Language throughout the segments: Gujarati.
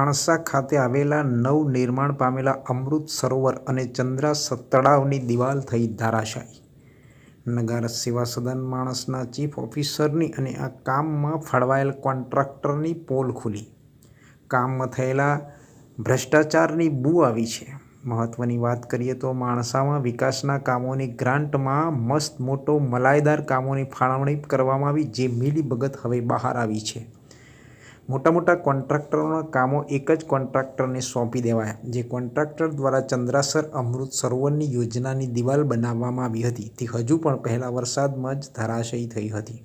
માણસા ખાતે આવેલા નવ નિર્માણ પામેલા અમૃત સરોવર અને ચંદ્રા તળાવની દિવાલ થઈ ધારાશાહી. નગર સેવા સદન માણસના ચીફ ઓફિસરની અને આ કામમાં ફાળવાયેલ કોન્ટ્રાક્ટરની પોલ ખુલી. કામમાં થયેલા ભ્રષ્ટાચારની બૂ આવી છે. મહત્ત્વની વાત કરીએ તો માણસામાં વિકાસના કામોની ગ્રાન્ટમાં મસ્ત મોટો મલાઈદાર કામોની ફાળવણી કરવામાં આવી, જે મિલીભગત હવે બહાર આવી છે. મોટા મોટા કોન્ટ્રાક્ટરોના કામો એક જ કોન્ટ્રાક્ટરને સોંપી દેવાયા, જે કોન્ટ્રાક્ટર દ્વારા ચંદ્રાસર અમૃત સરોવરની યોજનાની દિવાલ બનાવવામાં આવી હતી. તે હજુ પણ પહેલા વરસાદમાં જ ધરાશયી થઈ હતી.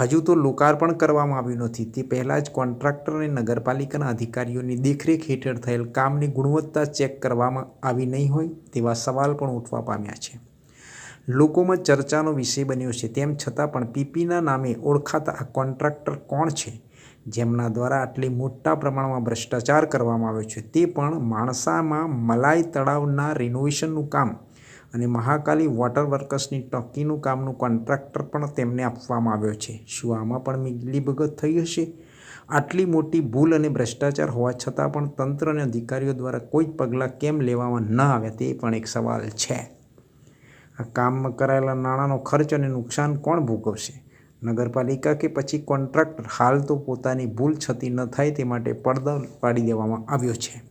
હજુ તો લોકાર્પણ કરવામાં આવ્યું નથી. તે પહેલાં જ કોન્ટ્રાક્ટર અને નગરપાલિકાના અધિકારીઓની દેખરેખ હેઠળ થયેલ કામની ગુણવત્તા ચેક કરવામાં આવી નહીં હોય તેવા સવાલ પણ ઉઠવા પામ્યા છે. લોકોમાં ચર્ચાનો વિષય બન્યો છે. તેમ છતાં પણ પીપીના નામે ઓળખાતા આ કોન્ટ્રાક્ટર કોણ છે? જેમના દ્વારા આટલી મોટા પ્રમાણમાં ભ્રષ્ટાચાર કરવામાં આવ્યો છે, તે પણ માણસામાં મલાઈ તળાવના રિનોવેશનનું કામ અને મહાકાલી વોટર વર્કર્સની ટોકીનું કામનું કોન્ટ્રાક્ટર પણ તેમને આપવામાં આવ્યો છે. શું આમાં પણ મિગલીભગત થઈ હશે? આટલી મોટી ભૂલ અને ભ્રષ્ટાચાર હોવા છતાં પણ તંત્ર અને અધિકારીઓ દ્વારા કોઈ જ પગલાં કેમ લેવામાં ન આવ્યા તે પણ એક સવાલ છે. આ કામમાં કરાયેલા નાણાંનો ખર્ચ અને નુકસાન કોણ ભોગવશે? નગરપાલિકા કે પછી કોન્ટ્રાક્ટર હાલ તો પોતાની ભૂલ છતી ન થાય તે માટે પડદો પાડી દેવામાં આવ્યો છે.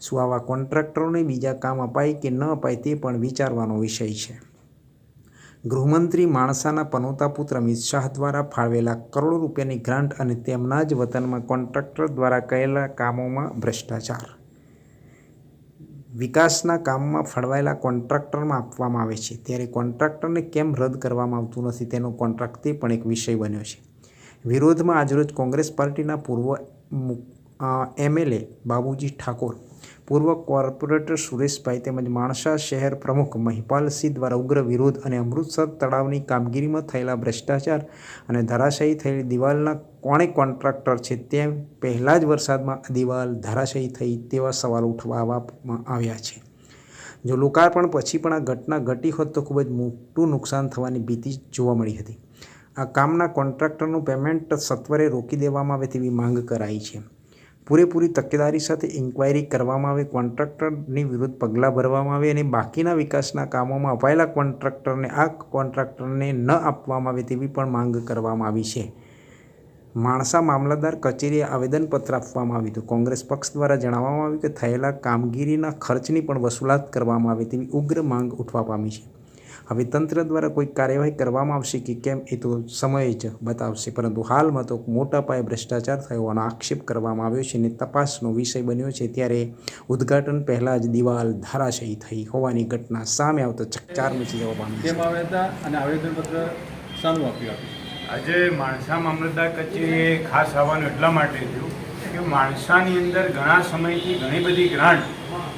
શું આવા કોન્ટ્રાક્ટરોને બીજા કામ અપાય કે ન અપાય તે પણ વિચારવાનો વિષય છે. ગૃહમંત્રી માણસાના પનોતા પુત્ર અમિત શાહ દ્વારા ફાળવેલા કરોડો રૂપિયાની ગ્રાન્ટ અને તેમના જ વતનમાં કોન્ટ્રાક્ટર દ્વારા કરેલા કામોમાં ભ્રષ્ટાચાર. વિકાસના કામમાં ફળવાયેલા કોન્ટ્રાક્ટરમાં આપવામાં આવે છે. ત્યારે કોન્ટ્રાક્ટરને કેમ રદ કરવામાં આવતું નથી તેનો તે પણ એક વિષય બન્યો છે. વિરોધમાં આજરોજ કોંગ્રેસ પાર્ટીના પૂર્વ એમએલએ બાબુજી ઠાકોર, પૂર્વ કોર્પોરેટર સુરેશભાઈ તેમજ માણસા શહેર પ્રમુખ મહિપાલસિંહ દ્વારા ઉગ્ર વિરોધ અને અમૃતસર તળાવની કામગીરીમાં થયેલા ભ્રષ્ટાચાર અને ધરાશાયી થયેલી દિવાલના કોણે કોન્ટ્રાક્ટર છે તેમ પહેલાં જ વરસાદમાં દિવાલ ધરાશયી થઈ તેવા સવાલ ઉઠવામાં આવ્યા છે. જો લોકાર્પણ પછી પણ આ ઘટના ઘટી હોત તો ખૂબ જ મોટું નુકસાન થવાની ભીતિ જોવા મળી હતી. આ કામના કોન્ટ્રાક્ટરનું પેમેન્ટ સત્વરે રોકી દેવામાં આવે તેવી માંગ કરાઈ છે. પૂરેપૂરી તકેદારી સાથે ઇન્ક્વાયરી કરવામાં આવે, કોન્ટ્રાક્ટરની વિરુદ્ધ પગલાં ભરવામાં આવે અને બાકીના વિકાસના કામોમાં અપાયેલા કોન્ટ્રાક્ટરને આ કોન્ટ્રાક્ટરને ન આપવામાં આવે તેવી પણ માંગ કરવામાં આવી છે. માણસા મામલતદાર કચેરીએ આવેદનપત્ર આપવામાં આવ્યું હતું. કોંગ્રેસ પક્ષ દ્વારા જણાવવામાં આવ્યું કે થયેલા કામગીરીના ખર્ચની પણ વસૂલાત કરવામાં આવે તેવી ઉગ્ર માંગ ઉઠવા પામી છે. હવે તંત્ર દ્વારા કોઈ કાર્યવાહી કરવામાં આવશે કે કેમ એ તો સમય જ બતાવશે. પરંતુ હાલમાં તો મોટા પાયે ભ્રષ્ટાચાર થયો હોવાનો આક્ષેપ કરવામાં આવ્યો છે અને તપાસનો વિષય બન્યો છે. ત્યારે ઉદ્ઘાટન પહેલાં જ દિવાલ ધારાશાયી થઈ હોવાની ઘટના સામે આવતા ચકચાર મચી જવા પામી આવેદનપત્ર સામે આપ્યું. આજે માણસા મામલતદાર કચેરીએ ખાસ આવવાનું એટલા માટે થયું કે માણસાની અંદર ઘણા સમયથી ઘણી બધી ગ્રાન્ટ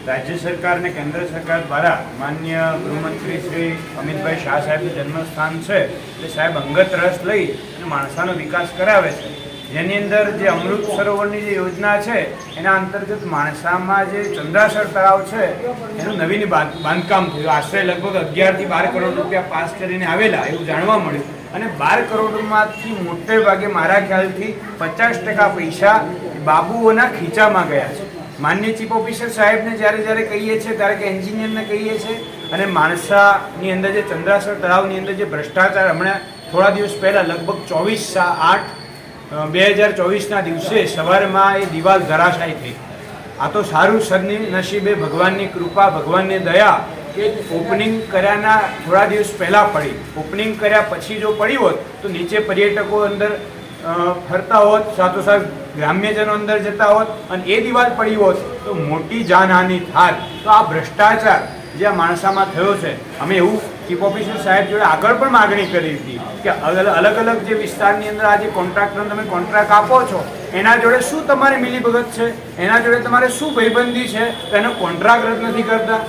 રાજ્ય સરકાર અને કેન્દ્ર સરકાર દ્વારા માન્ય ગૃહમંત્રી શ્રી અમિતભાઈ શાહ સાહેબનું જન્મસ્થાન છે એટલે સાહેબ અંગત રસ લઈ અને માણસાનો વિકાસ કરાવે છે. જેની અંદર જે અમૃત સરોવરની જે યોજના છે, એના અંતર્ગત માણસામાં જે ચંદ્રાસર તળાવ છે, એનું નવીન બાંધ- બાંધકામ થયું. આશરે લગભગ અગિયારથી બાર કરોડ રૂપિયા પાસ કરીને આવેલા, એવું જાણવા મળ્યું. અને બાર કરોડમાંથી મોટે ભાગે મારા ખ્યાલથી પચાસ ટકા પૈસા બાબુઓના ખીચામાં ગયા છે. માન્ય ચીફ ઓફિસર સાહેબને જ્યારે જ્યારે કહીએ છીએ, ત્યારે કે એન્જિનિયરને કહીએ છીએ અને માણસાની અંદર જે ચંદ્રાસર તળાવની અંદર જે ભ્રષ્ટાચાર હમણાં થોડા દિવસ પહેલાં લગભગ ચોવીસ આઠ બે હજાર ચોવીસના દિવસે સવારમાં એ દિવાલ ધરાશાયી થઈ. આ તો સારું સદની નસીબે ભગવાનની કૃપા, ભગવાનની દયા કે ઓપનિંગ કર્યાના થોડા દિવસ પહેલાં પડી. ઓપનિંગ કર્યા પછી જો પડી હોત, તો નીચે પર્યટકો અંદર ફરતા હોત, સાથોસાથ ગ્રામ્યજનો અંદર જતા હોત અને એ દિવાલ પડી હોત, તો મોટી જાનહાનિ થાત. તો આ ભ્રષ્ટાચાર જે આ માણસામાં થયો છે, અમે એવું ચીફ ઓફિસર સાહેબ જોડે આગળ પણ માગણી કરી હતી કે અલગ અલગ જે વિસ્તારની અંદર આ જે કોન્ટ્રાક્ટરને તમે કોન્ટ્રાક્ટ આપો છો, એના જોડે શું તમારી મિલીભગત છે? એના જોડે તમારે શું ભાઈબંધી છે? તો એનો કોન્ટ્રાક્ટ રદ નથી કરતા.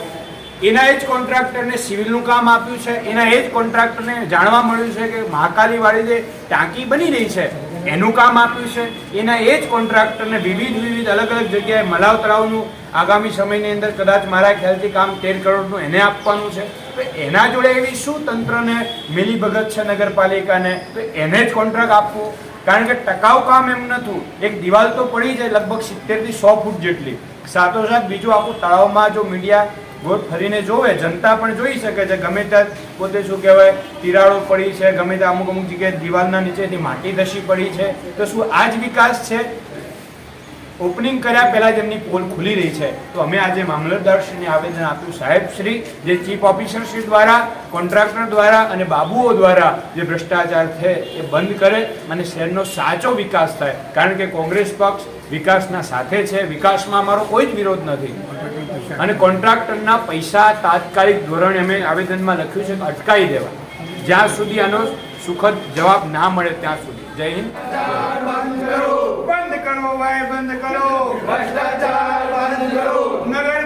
એના એ જ કોન્ટ્રાક્ટરને સિવિલનું કામ આપ્યું છે, એના એ જ કોન્ટ્રાક્ટરને જાણવા મળ્યું છે કે મહાકાલીવાળી જે ટાંકી બની રહી છે, એનું કામ આપ્યું છે, એના એ જ કોન્ટ્રાક્ટરને વિવિધ વિવિધ અલગ અલગ જગ્યાએ મલાવ તળાવનું આગામી સમયની અંદર કદાચ મારા ખ્યાલથી કામ તેર કરોડનું એને આપવાનું છે. તો એના જોડે એવી શું તંત્રને મિલીભગત છે નગરપાલિકાને? તો એને જ કોન્ટ્રાક્ટ આપવો. કારણ કે ટકાઉ કામ એમ નહોતું. એક દિવાલ તો પડી જાય લગભગ સિત્તેરથી સો ફૂટ જેટલી. સાથોસાથ બીજું આખું તળાવમાં જો મીડિયા ગોળ ફરીને જોવે, જનતા પણ જોઈ શકે છે. ગમે ત્યાં પોતે શું કહેવાય, તિરાડો પડી છે, ગમે ત્યાં અમુક અમુક જગ્યાએ દિવાલના નીચેથી માટી ધસી પડી છે. તો શું આ જ વિકાસ છે? ઓપનિંગ કર્યા પહેલા જ એમની પોલ ખુલી રહી છે. તો અમે આજે મામલતદારશ્રીને આવેદન આપ્યું. સાહેબ શ્રી, જે ચીફ ઓફિસર શ્રી દ્વારા, કોન્ટ્રાક્ટર દ્વારા અને બાબુઓ દ્વારા જે ભ્રષ્ટાચાર છે એ બંધ કરે અને શહેરનો સાચો વિકાસ થાય. કારણ કે કોંગ્રેસ પક્ષ વિકાસના સાથે છે. વિકાસમાં અમારો કોઈ જ વિરોધ નથી. અને કોન્ટ્રાક્ટરના પૈસા તાત્કાલિક ધોરણે અમે આવેદનમાં લખ્યું છે કે અટકાવી દેવા. જ્યાં સુધી આનો સુખદ જવાબ ના મળે ત્યાં સુધી. જય હિન્દ. બંધ કરો. ભાઈ બંધ કરો. ભ્રષ્ટાચાર બંધ કરો. નગરપાલિકા